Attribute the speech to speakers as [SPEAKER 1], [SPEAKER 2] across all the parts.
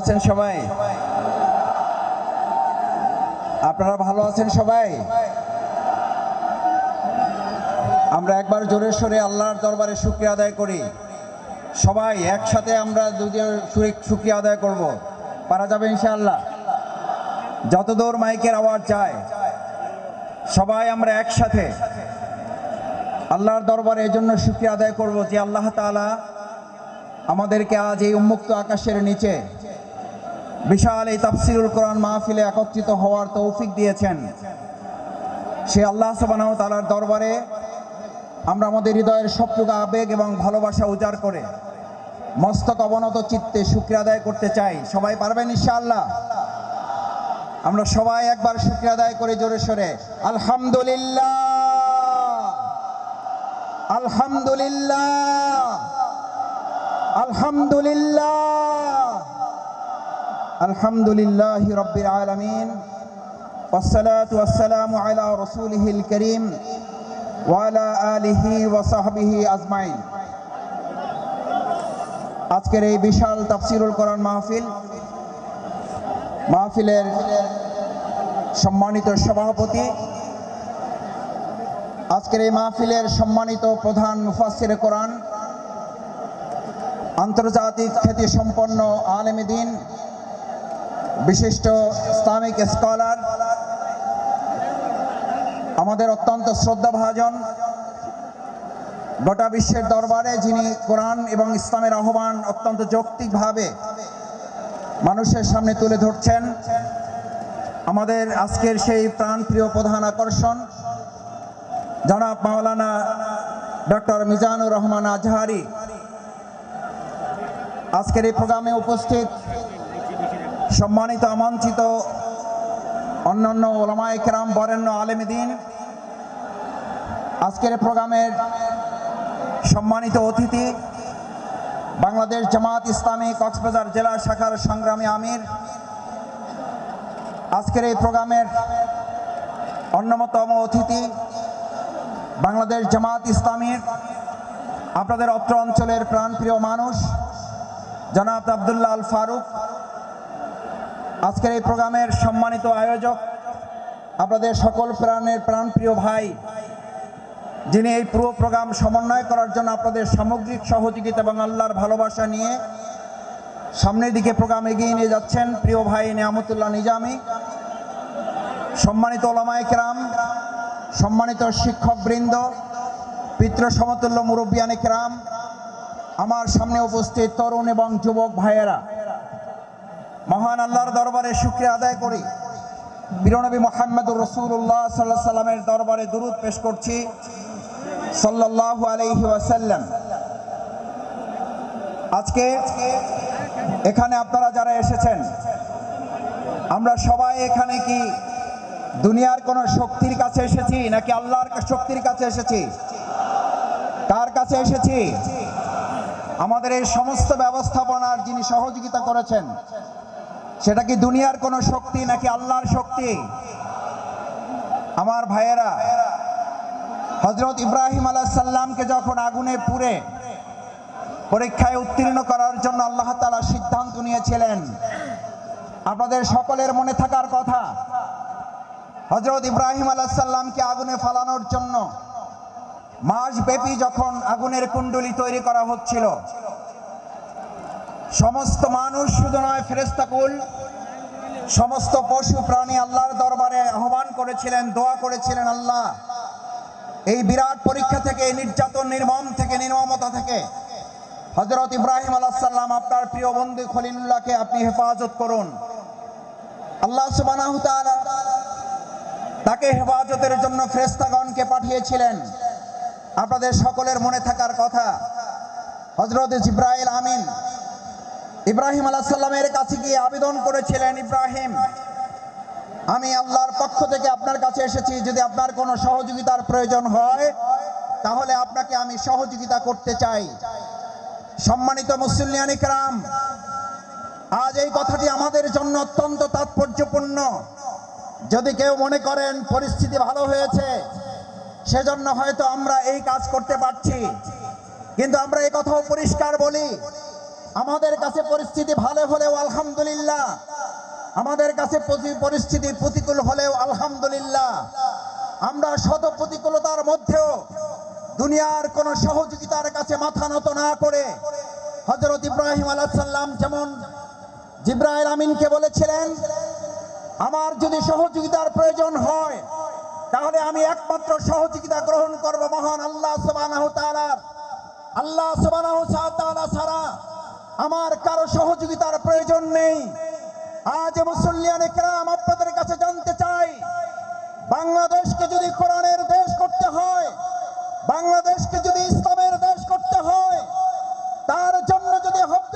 [SPEAKER 1] আছেন সবাই? আপনারা ভালো আছেন সবাই? আমরা একবার জোরে সরে আল্লাহর দরবারে শুক্রিয়া আদায় করি। সবাই একসাথে আমরা যদি শুক্রিয়া আদায় করব। পারা যাবে ইনশাআল্লাহ। যতদূর মাইকের আওয়াজ যায়, সবাই আমরা একসাথে আল্লাহর দরবারে এই জন্য শুক্রিয়া আদায় করব যে আল্লাহ তাআলা আমাদেরকে আজ এই উন্মুক্ত আকাশের নিচে বিশাল এই তাফসিরুল কোরআন মাহফিলে একত্রিত হওয়ার তৌফিক দিয়েছেন। সে আল্লাহ সুবহানাহু ওয়া তাআলার দরবারে আমরা আমাদের হৃদয়ের সবটুকু আবেগ এবং ভালোবাসা উজাড় করে মস্তক অবনত চিত্তে শুক্রিয়া আদায় করতে চাই। সবাই পারবেন ইনশাআল্লাহ? আমরা সবাই একবার শুক্রিয়া আদায় করে জোরে সরে। আলহামদুলিল্লাহ। আলহামদুলিল্লাহ। আলহামদুলিল্লাহ। আলহামদুলিল্লাহ রব্বিল আলমিন ওসালাতাম আলা করিম ওয়ালা ওয়াসাহবিহি আজমাইন। আজকের এই বিশাল তাফসিরুল করান মাহফিল, মাহফিলের সম্মানিত সভাপতি, আজকের এই মাহফিলের সম্মানিত প্রধান মুফাসির করান আন্তর্জাতিক খ্যাতি সম্পন্ন আলেমদিন বিশিষ্ট ইসলামিক স্কলার, আমাদের অত্যন্ত শ্রদ্ধাভাজন গোটা বিশ্বের দরবারে যিনি কোরআন এবং ইসলামের আহ্বান অত্যন্ত যৌক্তিকভাবে মানুষের সামনে তুলে ধরছেন, আমাদের আজকের সেই প্রাণপ্রিয় প্রধান আকর্ষণ, জনাব মাওলানা ডক্টর মিজানুর রহমান আজহারি। আজকের এই প্রোগ্রামে উপস্থিত সম্মানিত, আমন্ত্রিত অন্যান্য ওলামায় কেরাম, বরেণ্য আলেমদিন, আজকের প্রোগ্রামের সম্মানিত অতিথি বাংলাদেশ জামাত ইসলামী কক্সবাজার জেলা শাখার সংগ্রামী আমির। আজকের এই প্রোগ্রামের অন্যতম অতিথি বাংলাদেশ জামাত ইসলামীর, আপনাদের অত্র অঞ্চলের প্রাণপ্রিয় মানুষ, জনাব আবদুল্লাহ আল ফারুক। আজকের এই প্রোগ্রামের সম্মানিত আয়োজক, আপনাদের সকল প্রাণের প্রাণপ্রিয় ভাই, যিনি এই পুরো প্রোগ্রাম সমন্বয় করার জন্য আপনাদের সামগ্রিক সহযোগিতা এবং আল্লাহর ভালোবাসা নিয়ে সামনের দিকে প্রোগ্রাম এগিয়ে নিয়ে যাচ্ছেন, প্রিয় ভাই নিয়ামতুল্লাহ নিজামি, সম্মানিত ওলামায় কেরাম সম্মানিত শিক্ষকবৃন্দ, পিতৃ সমতুল্য মুরব্বিয়ানে কেরাম আমার সামনে উপস্থিত তরুণ এবং যুবক ভাইয়েরা। মহান আল্লাহর দরবারে শুক্রিয়া আদায় করি। বীরনবী মোহাম্মদুর রসুল্লাহ সাল্লাহ সাল্লামের দরবারে দুরুদ পেশ করছি। সাল্লাহ আলহি ওয়াসাল্লাম। আজকে এখানে আপনারা যারা এসেছেন, আমরা সবাই এখানে কি দুনিয়ার কোন শক্তির কাছে এসেছি, নাকি আল্লাহর শক্তির কাছে এসেছি? কার কাছে এসেছি? আমাদের এই সমস্ত ব্যবস্থাপনার যিনি সহযোগিতা করেছেন সেটা কি দুনিয়ার কোনো শক্তি নাকি আল্লাহর শক্তি? আমার ভাইয়েরা হজরত ইব্রাহিম আলাহ সাল্লামকে যখন আগুনে পুড়ে পরীক্ষায় উত্তীর্ণ করার জন্য আল্লাহ তালা সিদ্ধান্ত নিয়েছিলেন, আপনাদের সকলের মনে থাকার কথা হজরত ইব্রাহিম আলাহ সাল্লামকে আগুনে ফালানোর জন্য মাস ব্যাপী যখন আগুনের কুণ্ডলি তৈরি করা হচ্ছিল সমস্ত মানুষ শুধু নয় ফেরেস্তাকুল সমস্ত পশু প্রাণী আল্লাহর দরবারে আহ্বান করেছিলেন, দোয়া করেছিলেন আল্লাহ। এই বিরাট পরীক্ষা থেকে, নির্যাতন নির্মম থেকে, নির্মমতা থেকে হজরত ইব্রাহিম আলাহ সাল্লাম আপনার প্রিয় বন্ধু খলিলুল্লাহকে আপনি হেফাজত করুন। আল্লাহ সুবাহ তাকে হেফাজতের জন্য ফ্রেস্তাগণকে পাঠিয়েছিলেন। আপনাদের সকলের মনে থাকার কথা হজরত জিব্রাইল আমিন ইব্রাহিম আলাহ সাল্লামের কাছে গিয়ে আবেদন করেছিলেন, ইব্রাহিম, আমি আল্লাহর পক্ষ থেকে আপনার কাছে এসেছি। যদি আপনার কোনো সহযোগিতার প্রয়োজন হয়, তাহলে আপনাকে আমি সহযোগিতা করতে চাই। সম্মানিত মুসলিয়ানি রাম আজ এই কথাটি আমাদের জন্য অত্যন্ত তাৎপর্যপূর্ণ। যদি কেউ মনে করেন পরিস্থিতি ভালো হয়েছে, সেজন্য হয়তো আমরা এই কাজ করতে পারছি। কিন্তু আমরা এই কথাও পরিষ্কার বলি আমাদের কাছে পরিস্থিতি ভালো হলেও আলহামদুলিল্লাহ। আমাদের কাছে পরিস্থিতি প্রতিকূল হলেও আলহামদুলিল্লাহ। আমরা শত প্রতিকূলতার মধ্যেও দুনিয়ার কোন সহযোগিতার কাছে মাথা নত না করে হজরত ইব্রাহিম আলাহাল্লাম যেমন জিব্রাইল আমিনকে বলেছিলেন, আমার যদি সহযোগিতার প্রয়োজন হয়, তাহলে আমি একমাত্র সহযোগিতা গ্রহণ করব মহান আল্লাহ সুবহানাহু তাআলার। আল্লাহ ছাড়া আমার কারও সহযোগিতার প্রয়োজন নেই। আজ মুসল্লিয়ান একরাম আপনাদের কাছে জানতে চাই, বাংলাদেশকে যদি কোরআনের দেশ করতে হয়, বাংলাদেশকে যদি ইসলামের দেশ করতে হয়, তার জন্য যদি হজরত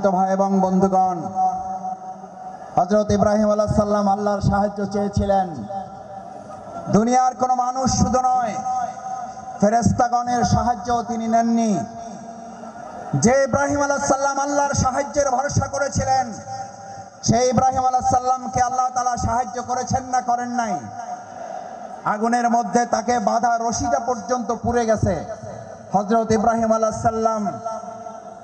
[SPEAKER 1] সম্মানিত ভাই এবং বন্ধুগণ হজরত ইব্রাহিম আলাহ সাল্লাম আল্লাহর সাহায্য চেয়েছিলেন। দুনিয়ার কোনো মানুষ শুধু নয় ফেরেস্তাগণের সাহায্য তিনি নেননি। যে ইব্রাহিম আলাহ সাল্লাম আল্লাহর সাহায্যের ভরসা করেছিলেন, সেই ইব্রাহিম আলাহ সাল্লামকে আল্লাহ তালা সাহায্য করেছেন না করেন নাই। আগুনের মধ্যে তাকে বাধা রশিটা পর্যন্ত পুড়ে গেছে। হজরত ইব্রাহিম আলাহ সাল্লাম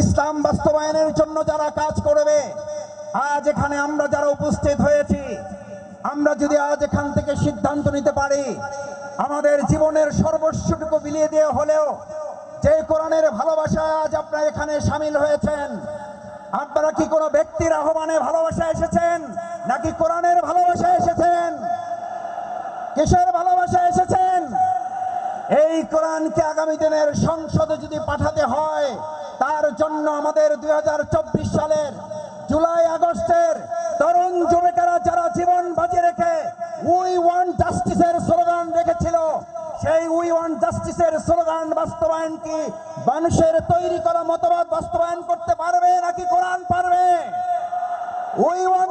[SPEAKER 1] ইসলাম বাস্তবায়নের জন্য যারা কাজ করবে, আজ এখানে আমরা যারা উপস্থিত হয়েছি, আমরা যদি আজ এখান থেকে সিদ্ধান্ত নিতে পারি, আমাদের জীবনের সর্বস্বটুকু বিলিয়ে দিয়ে হলেও, যে কোরআনের ভালোবাসায় আজ আপনারা এখানে সামিল হয়েছেন, আপনারা কি কোনো ব্যক্তির আহ্বানে ভালোবাসা এসেছেন, নাকি কোরআনের ভালোবাসা এসেছেন? কিসের ভালোবাসা এসেছেন? এই কোরআনকে আগামী দিনের সংসদে যদি পাঠাতে হয় তার জন্য আমাদের দুই সালের জুলাই, আগস্টের তরুণ যুবকেরা যারা জীবন বাজি রেখে উই ওয়ান জাস্টিসের স্লোগান রেখেছিল, সেই উই ওয়ান জাস্টিসের স্লোগান বাস্তবায়ন কি? মানুষের তৈরি করা মতবাদ বাস্তবায়ন করতে পারবে নাকি কোরআন পারবে? উই ওয়ান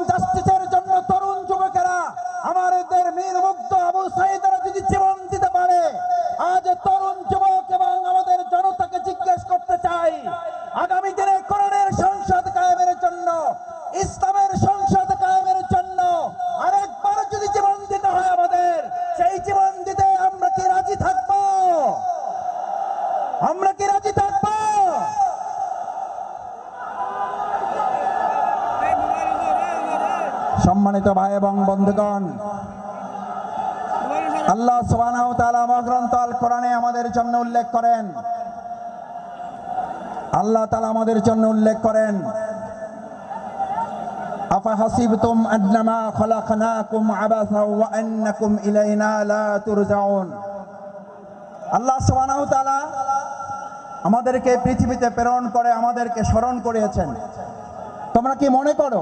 [SPEAKER 1] সম্মানিত ভাই এবং বন্ধুগণ, আল্লাহ আল কোরআনে আমাদের জন্য উল্লেখ করেন। আল্লাহ তাআলা আমাদের জন্য উল্লেখ করেন, আফা ইলাইনা আল্লাহ আমাদেরকে পৃথিবীতে প্রেরণ করে আমাদেরকে স্মরণ করিয়েছেন। তোমরা কি মনে করো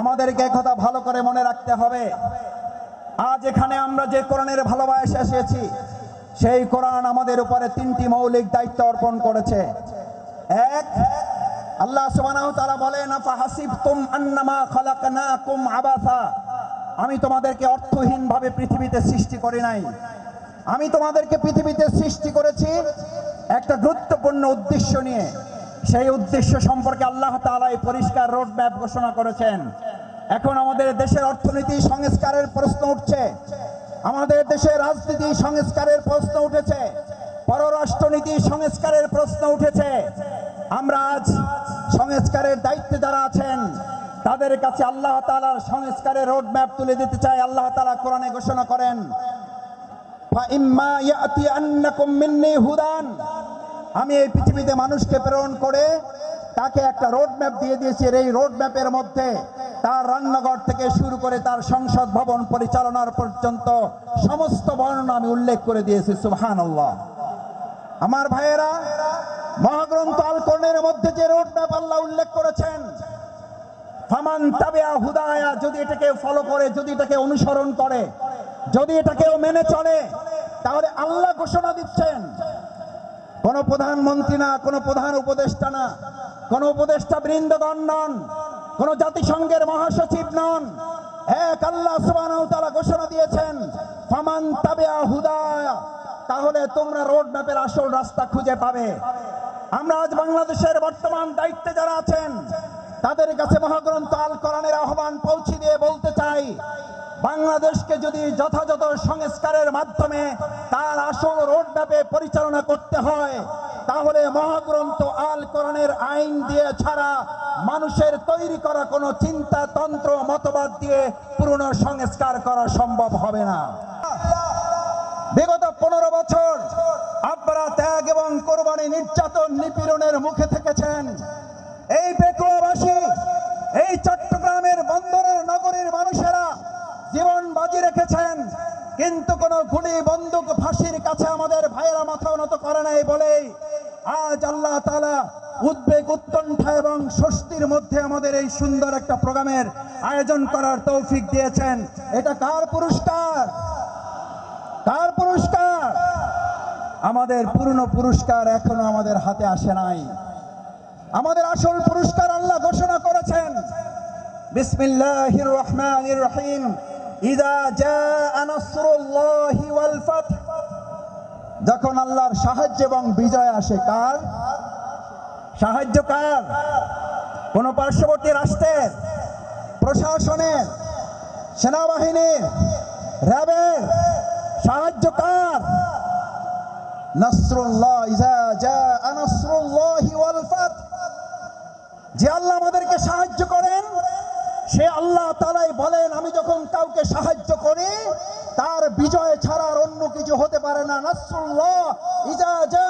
[SPEAKER 1] আমাদেরকে কথা ভালো করে মনে রাখতে হবে। আজ এখানে আমরা যে কোরআনের ভালোবাসা এসেছি, সেই কোরআন আমাদের উপরে তিনটি মৌলিক দায়িত্ব অর্পণ করেছে। এক, আল্লাহ সুবহানাহু তাআলা বলেন আফা হাসিবতুম আন্নামা খালাকনাকুম আবাসা। আমি তোমাদেরকে অর্থহীনভাবে পৃথিবীতে সৃষ্টি করি নাই। আমি তোমাদেরকে পৃথিবীতে সৃষ্টি করেছি একটা গুরুত্বপূর্ণ উদ্দেশ্য নিয়ে। সেই উদ্দেশ্য সম্পর্কে আল্লাহ তাআলা এই পরিষ্কার রোড ম্যাপ ঘোষণা করেছেন এখন আমাদের দেশের অর্থনীতি সংস্কারের প্রশ্ন উঠছে আমাদের দেশের রাজনীতি সংস্কারের প্রশ্ন উঠেছে পররাষ্ট্রনীতি সংস্কারের প্রশ্ন উঠেছে আমরা আজ সংস্কারের দায়িত্বে যারা আছেন তাদের কাছে আল্লাহ তাআলার সংস্কারের রোড ম্যাপ তুলে দিতে চাই আল্লাহ তাআলা কোরআনে ঘোষণা করেন فَإِمَّا يَأْتِيَنَّكُم مِّنِّي হুদান আমি এই পৃথিবীতে মানুষকে প্রেরণ করে তাকে একটা রোড ম্যাপ দিয়ে দিয়েছি এই রোড ম্যাপের মধ্যে তার রান্নাঘর থেকে শুরু করে তার সংসদ ভবন পরিচালনার পর্যন্ত সমস্ত বর্ণনা আমি উল্লেখ করে দিয়েছি সুবহান আমার ভাইয়েরা, মহাগ্রন্থ আলকর্ণের মধ্যে যে রোড ম্যাপ আল্লাহ উল্লেখ করেছেন, ফামান তাবিয়া হুদায়া, যদি এটাকে ফলো করে, যদি এটাকে অনুসরণ করে, যদি এটাকেও মেনে চলে, তাহলে আল্লাহ ঘোষণা দিচ্ছেন কোন প্রধানমন্ত্রী না, কোন প্রধান উপদেষ্টা না, কোন উপদেষ্টা বৃন্দগণ নন, কোন জাতিসংঘের মহাসচিব নন। এক আল্লাহ তাআলা ঘোষণা দিয়েছেন, ফামান তাবিয়া তাহলে তোমরা রোড ম্যাপের আসল রাস্তা খুঁজে পাবে। আমরা আজ বাংলাদেশের বর্তমান দায়িত্বে যারা আছেন তাদের কাছে মহাগ্রন্থ আল কোরআনের আহ্বান পৌঁছে দিয়ে বলতে চাই, বাংলাদেশকে যদি যথাযথ সংস্কারের মাধ্যমে তার আসল রোড ম্যাপে পরিচালনা করতে হয়, তাহলে মহাগ্রন্থ আল কোরআনের আইন দিয়ে ছাড়া মানুষের তৈরি করা কোনো চিন্তা, তন্ত্র, মতবাদ দিয়ে পুরনো সংস্কার করা সম্ভব হবে না। বিগত পনেরো বছর আপনারা ত্যাগ এবং কোরবানি নির্যাতন নিপীড়নের মুখে থেকেছেন। এই পেকুয়াবাসী এই চট্টগ্রামের বন্দরের নগরীর মানুষেরা জীবন বাজি রেখেছেন, কিন্তু কোনো গুলি বন্দুক ফাঁসির কাছে আমাদের ভাইয়েরা মাথা উন্নত করে নাই বলেই আজ আল্লাহ তাআলা উদ্বেগ উৎকণ্ঠা এবং স্বস্তির মধ্যে আমাদের এই সুন্দর একটা প্রোগ্রামের আয়োজন করার তৌফিক দিয়েছেন। এটা কার পুরস্কার? কার পুরস্কার? আমাদের পুরনো পুরস্কার এখনও আমাদের হাতে আসে নাই। আমাদের আসল পুরস্কার আল্লাহ ঘোষণা করেছেন। বিসমিল্লাহির রহমানির রহিম। ইদা জাআ নাসরুল্লাহি ওয়াল ফাত। যখন আল্লাহর সাহায্য এবং বিজয় আসে কার? সাহায্য কার? কোন পার্শ্ববর্তী রাষ্ট্রের, প্রশাসনের, সেনাবাহিনীর, র্যাবের? সাহায্য কার? নাসরুল্লাহ ইজা জাআ নাসরুল্লাহি ওয়াল ফাত। যে আল্লাহ আমাদেরকে সাহায্য করেন, সে আল্লাহ তালাই বলেন, আমি যখন কাউকে সাহায্য করি, তার বিজয় ছাড়ার অন্য কিছু হতে পারে না। নাসুল্লাহ ইজা জা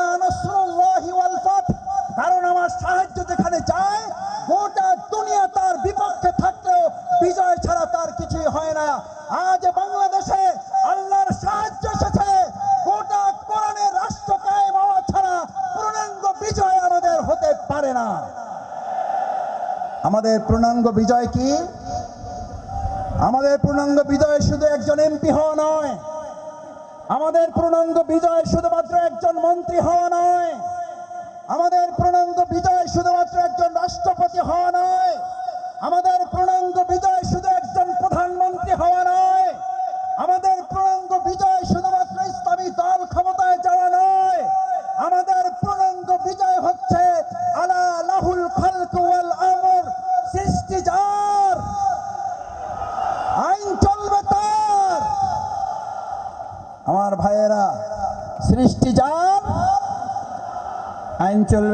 [SPEAKER 1] পূর্ণাঙ্গ বিজয় কি? আমাদের পূর্ণাঙ্গ বিজয় শুধু একজন এমপি হওয়া নয়। আমাদের পূর্ণাঙ্গ বিজয় শুধুমাত্র একজন মন্ত্রী হওয়া নয়। আমাদের পূর্ণাঙ্গ বিজয় শুধুমাত্র একজন রাষ্ট্রপতি হওয়া নয় আমাদের পূর্ণাঙ্গ বিজয় শুধু একজন প্রধানমন্ত্রী হওয়া নয় আমাদের পূর্ণাঙ্গ বিজয় শুধুমাত্র ইসলামী দল ক্ষমতায় যাওয়া নয় আমাদের পূর্ণাঙ্গ বিজয় হচ্ছে আলা লাহুল খালক ওয়াল আমর সৃষ্টি যার আইন চলবে তার আমার ভাইয়েরা সৃষ্টি যার আইন চলবে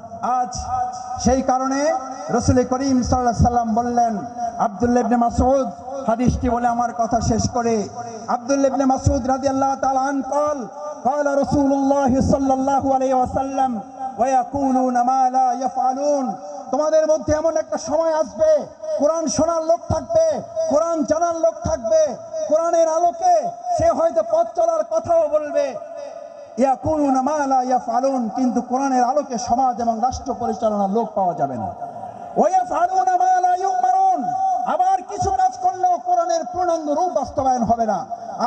[SPEAKER 1] আজ সেই কারণে রসুল করিম সাল্লাহ সাল্লাম বললেন আব্দুল্লাহ ইবনে মাসউদ হাদিসটি বলে আমার কথা শেষ করে আব্দুল্লাহ ইবনে মাসউদ রাদিয়াল্লাহু তাআলা আন قال قال رسول الله صلى الله عليه وسلم ويقولون ما لا يفعلون তোমাদের মধ্যে এমন একটা সময় আসবে কোরআন শোনার লোক থাকবে কোরআন জানার লোক থাকবে কোরআনের আলোকে সে হয়তো পথ চলার কথাও বলবে ইয়াকুলুন মা লা ইয়াফআলুন, কিন্তু কোরআনের আলোকে সমাজ এবং রাষ্ট্র পরিচালনার লোক পাওয়া যাবে না। ওয়াফআলুন মা লা ইউমারুন, আবার কিছু কাজ করলেও কোরআনের পূর্ণাঙ্গ রূপ বাস্তবায়ন হবে না।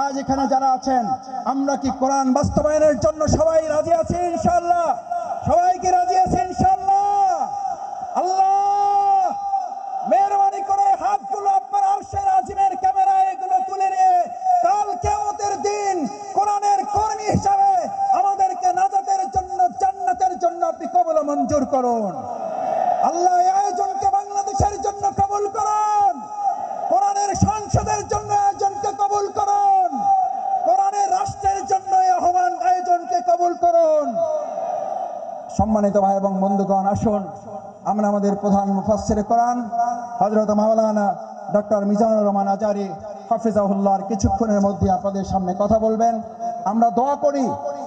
[SPEAKER 1] আজ এখানে যারা আছেন, আমরা কি কোরআন বাস্তবায়নের জন্য সবাই রাজি আছি ইনশাআল্লাহ? আসুন। আমরা আমাদের প্রধান মুফাসসির কোরআন, হযরত মাওলানা ডক্টর মিজানুর রহমান আজারি হাফিজাহুল্লাহর কিছুক্ষণের মধ্যে আপনাদের সামনে কথা বলবেন। আমরা দোয়া করি,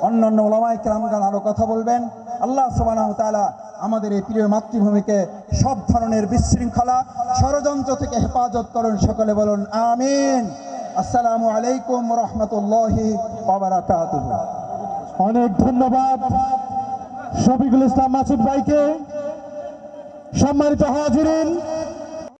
[SPEAKER 1] অন্যান্য ওলামায়ে কেরামগান আরও কথা বলবেন। আল্লাহ সুবহানাহু ওয়া তাআলা আমাদের এই প্রিয় মাতৃভূমিকে সব ধরনের বিশৃঙ্খলা, ষড়যন্ত্র থেকে হেফাজত করুন, সকলে বলুন আমিন। আসসালামু আলাইকুম রহমতুল্লাহি
[SPEAKER 2] অনেক ধন্যবাদ। শফিকুল ইসলাম মাসুদ ভাইকে সম্মানিত হাজিরিন।